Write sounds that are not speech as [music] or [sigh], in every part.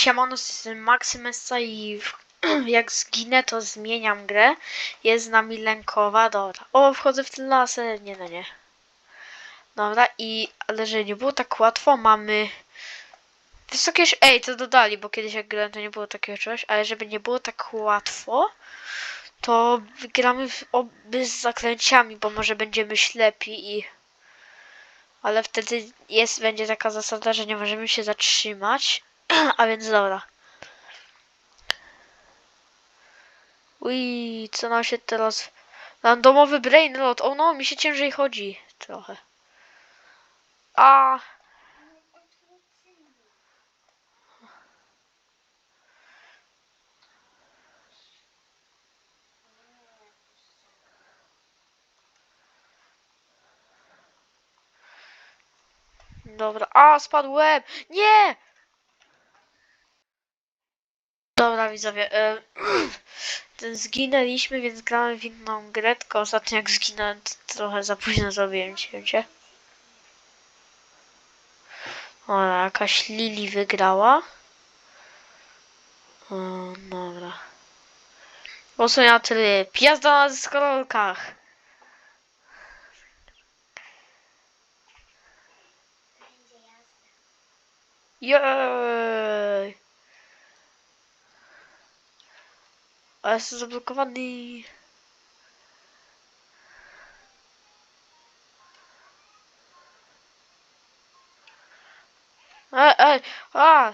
Siemano, jestem i [clears throat] jak zginę, to zmieniam grę. Jest z nami lękowa, dobra. O, wchodzę w ten laser, nie no nie. Dobra, i ale że nie było tak łatwo, mamy wysokie... Ej, to dodali, bo kiedyś jak grałem, to nie było takiego czegoś, ale żeby nie było tak łatwo, to wygramy w oby z zaklęciami, bo może będziemy ślepi i... Ale wtedy jest, będzie taka zasada, że nie możemy się zatrzymać. [clears throat] A więc dobra. Ui, co nam się teraz... Randomowy brainrot. O no, mi się ciężej chodzi. Trochę. A. Dobra. A, spadłem! Nie! Dobra, widzowie. [clears throat] E, zginęliśmy, więc gramy w inną grę, tylko ostatnio jak zginąłem, trochę za późno zrobiłem cięcie. O, jakaś Lili wygrała. O, dobra. Głosuję tryb. Jazda na skrolkach. Jej! Ale jestem zablokowany. Ej, ej, a,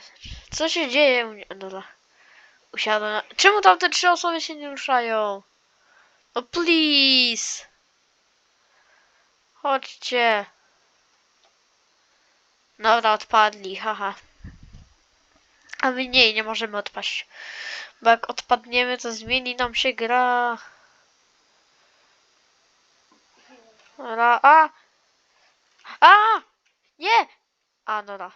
co się dzieje? u mnie? Dobra. Usiadłem na... Czemu tam te trzy osoby się nie ruszają? No please! Chodźcie. Dobra, odpadli, haha. A my nie, nie możemy odpaść. Bo jak odpadniemy, to zmieni nam się gra. Dobra, a! A! Nie! A, dobra.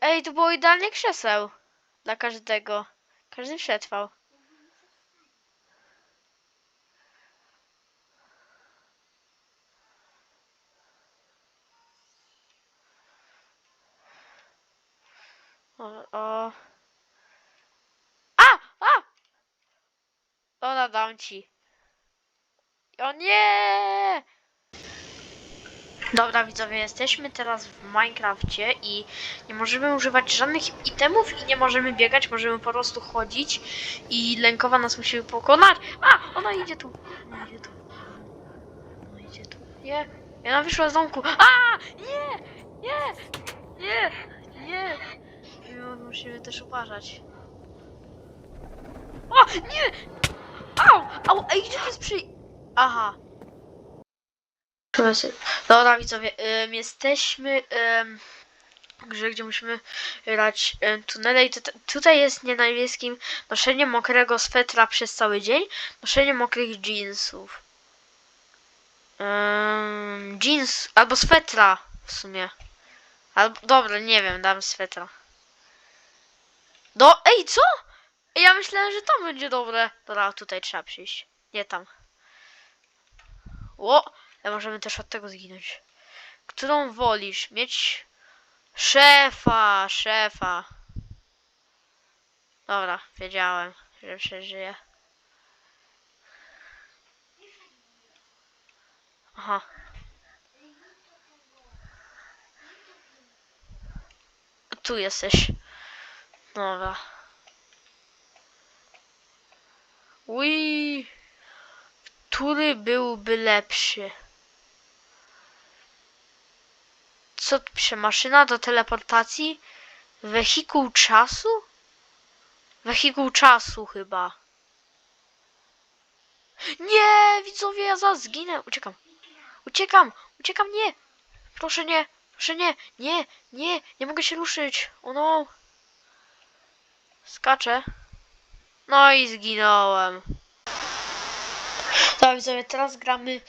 Ej, to było idealnie krzeseł. Dla każdego. Każdy przetrwał. O, o. A! A! Dobra, dam ci. O nie! Dobra widzowie, jesteśmy teraz w Minecrafcie i nie możemy używać żadnych itemów i nie możemy biegać, możemy po prostu chodzić i lękowa nas musi pokonać. A! Ona idzie tu. Ona idzie tu. Ona idzie tu. Nie. I Ona wyszła z domku. A! Nie! Nie! Nie! Nie! I Musimy też uważać. O! Nie! Au! Au! Ej, gdzie jest przy... Aha. Dobra widzowie, ym, jesteśmy w grze, gdzie musimy grać ym, tunele i tu, tutaj jest nie niebieskim noszenie mokrego swetra przez cały dzień, noszenie mokrych jeansów. Jeans, albo swetra w sumie. Albo, dobra, nie wiem, dam swetra. Do, ej, co? Ja myślałem, że tam będzie dobre. Dobra, tutaj trzeba przyjść. Nie tam. Ło! Ale możemy też od tego zginąć. Którą wolisz? Mieć szefa, szefa. Dobra, wiedziałem, że przeżyję. Aha. Tu jesteś. Dobra. Ui. Który byłby lepszy? Co tu pisze? Maszyna do teleportacji? Wehikuł czasu? Wehikuł czasu chyba. Nie, widzowie, ja zaraz zginę. Uciekam. Uciekam, uciekam, nie. Proszę nie, proszę nie, nie, nie, nie mogę się ruszyć. O no. Skaczę. No i zginąłem. Dobra, widzowie, teraz gramy...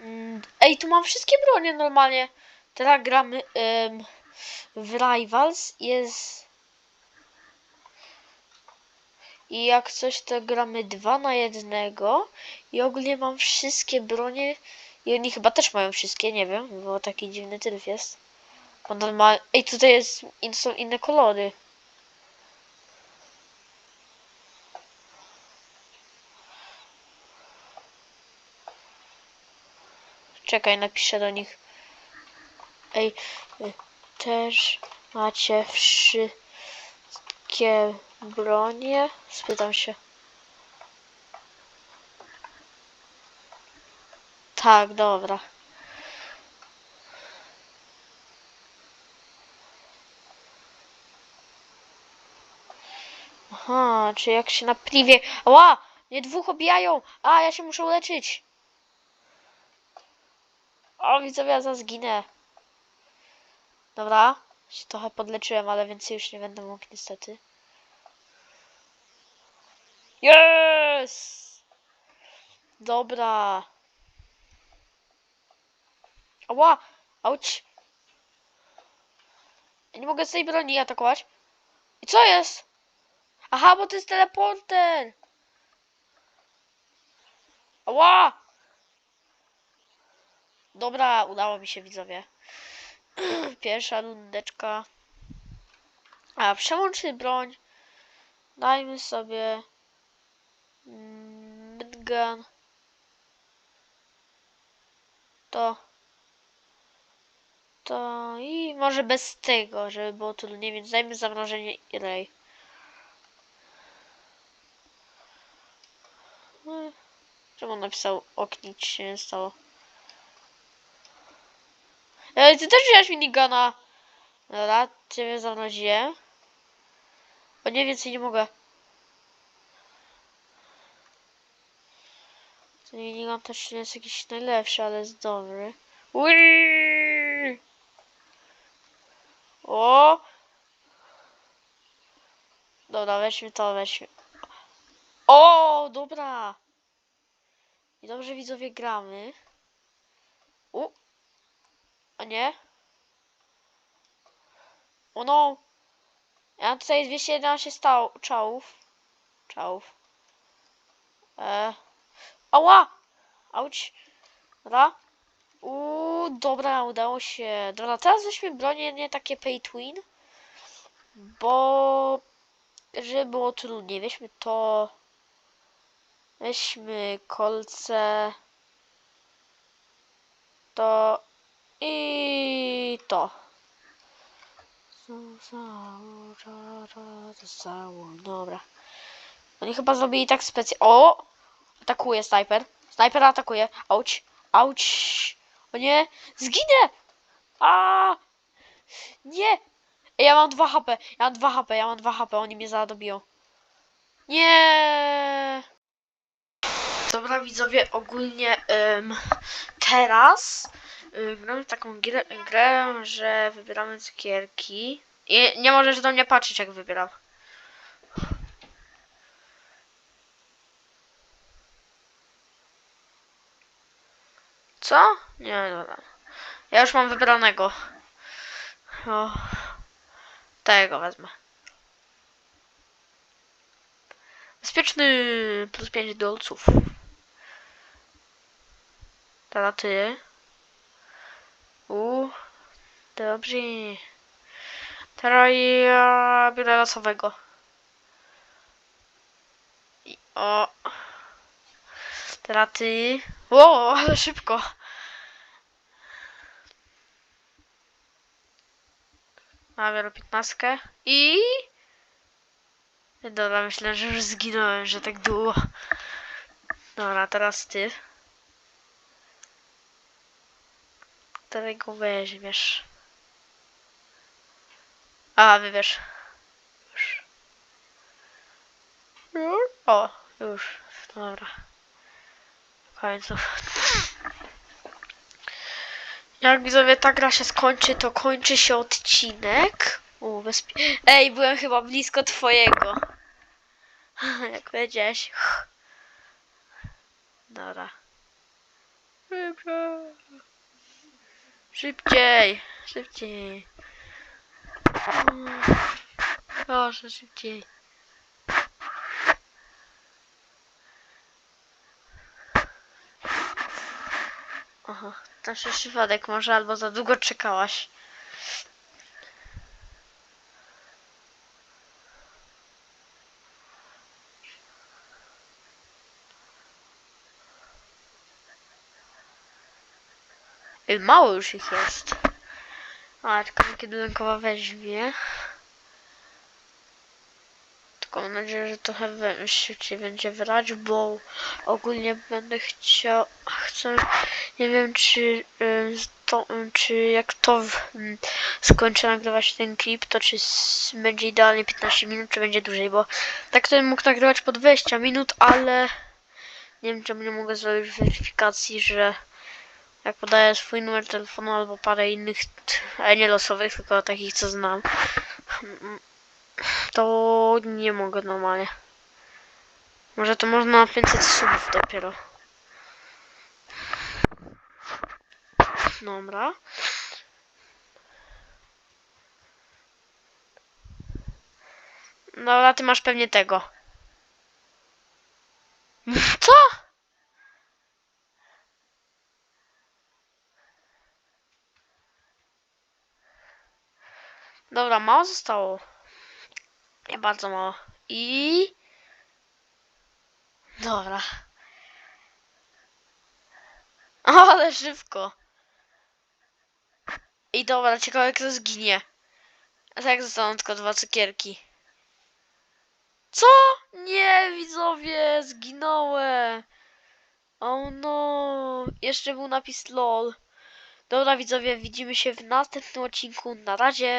mm, Ej, tu mam wszystkie bronie normalnie. Teraz gramy w Rivals. Jest... I jak coś, to gramy dwa na jednego. I ogólnie mam wszystkie bronie. I oni chyba też mają wszystkie, nie wiem, bo taki dziwny tryb jest. Bo normal... Ej, tutaj jest, są inne kolory. Czekaj, napiszę do nich. Ej, też macie wszystkie bronie? Spytam się. Tak, dobra. Aha, czy jak się na privie... Ała! Nie dwóch obijają! A, ja się muszę uleczyć! O, widzowie, ja zaraz zginę. Dobra, się trochę podleczyłem, ale więcej już nie będę mógł niestety. Yes! Dobra. Ała! Auć! Ja nie mogę z tej broni atakować. I co jest? Aha, bo to jest teleporter! Ała! Dobra, udało mi się widzowie. [clears throat] Pierwsza rundeczka. A, przełączmy broń. Dajmy sobie... mm, Midgun. To... To i może bez tego, żeby było trudniej, więc dajmy zamrożenie i rej. Czemu napisał oknić się stało? Ej, ty też wziąłeś minigana. Dobra, ciebie zamroziłem. Bo nie więcej nie mogę. Ten minigun też nie jest jakiś najlepszy, ale jest dobry. Uiii! O! Dobra, weźmy to, weźmy. O, dobra! I dobrze widzowie gramy. U! A nie? O no! Ja mam tutaj 211 stał, czałów. Czałów. E. Ała! Auć. Dobra. Uuu, dobra, udało się. Dobra, teraz weźmy bronie nie takie pay to win. Bo... Żeby było trudniej. Weźmy to. Weźmy kolce. To. I to. Dobra. Oni chyba zrobili tak specjalnie. O! Atakuje snajper. Snajper atakuje. Auć. Auć. O nie. Zginę! A! Nie! Ej, Ja mam 2 HP. Ja mam 2 HP. Ja mam 2 HP. Oni mnie zadobiją. Nie! Dobra widzowie, ogólnie ym, teraz y, gramy w taką grę, grę, że wybieramy cukierki. I nie możesz do mnie patrzeć jak wybieram. Co? Nie, dobra. Ja już mam wybranego. O, tego wezmę. Bezpieczny plus 5 dolców. Teraz ty. U. Dobrze. Teraz ja biorę losowego. I, o. Teraz ty. O, ale szybko. A, biorę 15. I... Dobra, myślę, że już zginąłem, że tak długo. Dobra, teraz ty. Teraz go weźmiesz. A, wybierz. Już. O, już. Dobra. W końcu. Jak widzowie ta gra się skończy, to kończy się odcinek. U, bezpie... Ej, byłem chyba blisko twojego. [laughs] Jak powiedziałeś. Dobra. Szybciej. Szybciej. Szybciej. Proszę, szybciej. Aha, to się może albo za długo czekałaś. Mało już ich jest. A, tylko kiedy lękowa weźmie. Tylko mam nadzieję, że trochę szybciej będzie wrać, bo ogólnie będę chciał, chcę, nie wiem czy y, to, czy jak to w, skończę nagrywać ten klip, to czy będzie idealnie 15 minut, czy będzie dłużej, bo tak to bym mógł nagrywać po 20 minut, ale nie wiem czemu nie mogę zrobić weryfikacji, że jak podaję swój numer telefonu albo parę innych, ale nie losowych, tylko takich co znam, to nie mogę normalnie. Może to można na 500 subów dopiero. Dobra. Dobra, ty masz pewnie tego. Co? Dobra, mało zostało. Nie bardzo mało. I... Dobra. [laughs] Ale szybko. I dobra, ciekawe jak to zginie. A tak zostaną tylko dwa cukierki. Co? Nie, widzowie, zginąłem. Oh no. Jeszcze był napis LOL. Dobra, widzowie, widzimy się w następnym odcinku. Na razie.